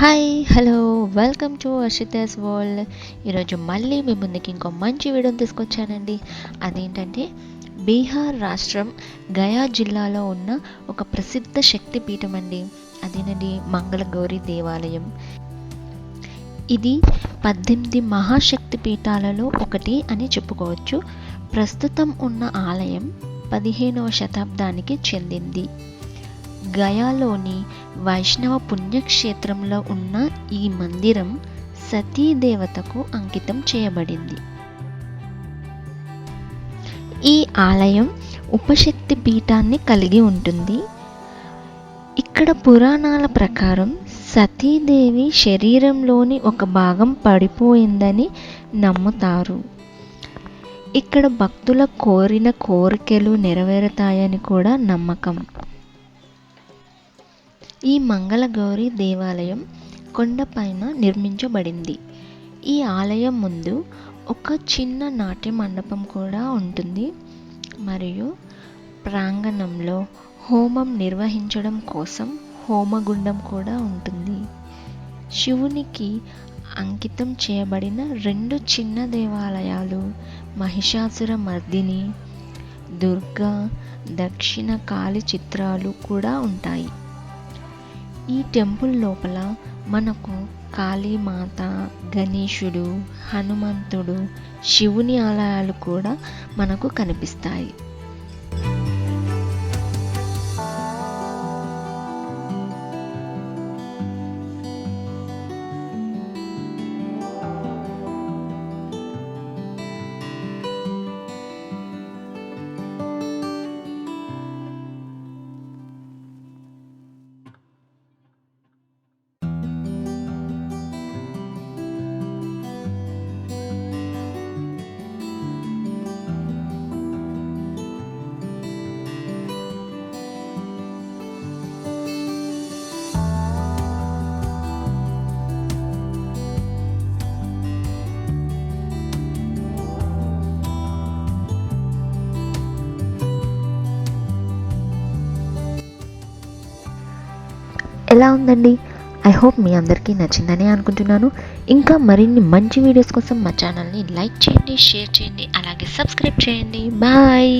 Hi hello welcome to Ashita's world ఈరోజు మళ్ళీ మీ ముందుకి ఇంకో మంచి వీడియోని తీసుకొచ్చానండి. అదేంటంటే బీహార్ రాష్ట్రం గయా జిల్లాలో ఉన్న ఒక ప్రసిద్ధ శక్తి పీఠం అండి అదేనండి మంగళగౌరి దేవాలయం. ఇది పద్దెనిమిది మహాశక్తి పీఠాలలో ఒకటి అని చెప్పుకోవచ్చు. ప్రస్తుతం ఉన్న ఆలయం పదిహేనవ శతాబ్దానికి చెందింది. గయాలోని వైష్ణవ పుణ్యక్షేత్రంలో ఉన్న ఈ మందిరం సతీదేవతకు అంకితం చేయబడింది. ఈ ఆలయం ఉపశక్తి పీఠాన్ని కలిగి ఉంటుంది. ఇక్కడ పురాణాల ప్రకారం సతీదేవి శరీరంలోని ఒక భాగం పడిపోయిందని నమ్ముతారు. ఇక్కడ భక్తుల కోరిన కోరికలు నెరవేరుతాయని కూడా నమ్మకం. ఈ మంగళగౌరి దేవాలయం కొండపైన నిర్మించబడింది. ఈ ఆలయం ముందు ఒక చిన్న నాట్య మండపం కూడా ఉంటుంది. మరియు ప్రాంగణంలో హోమం నిర్వహించడం కోసం హోమగుండం కూడా ఉంటుంది. శివునికి అంకితం చేయబడిన రెండు చిన్న దేవాలయాలు మహిషాసుర మర్దిని దుర్గా దక్షిణ కాళి చిత్రాలు కూడా ఉంటాయి. ఈ టెంపుల్ లోపల మనకు కాళీమాత గణేశుడు హనుమంతుడు శివుని ఆలయాలు కూడా మనకు కనిపిస్తాయి. ఎలా ఉందండి? ఐ హోప్ మీ అందరికీ నచ్చిందని అనుకుంటున్నాను. ఇంకా మరిన్ని మంచి వీడియోస్ కోసం మా ఛానల్ని లైక్ చేయండి షేర్ చేయండి అలాగే సబ్స్క్రైబ్ చేయండి. బాయ్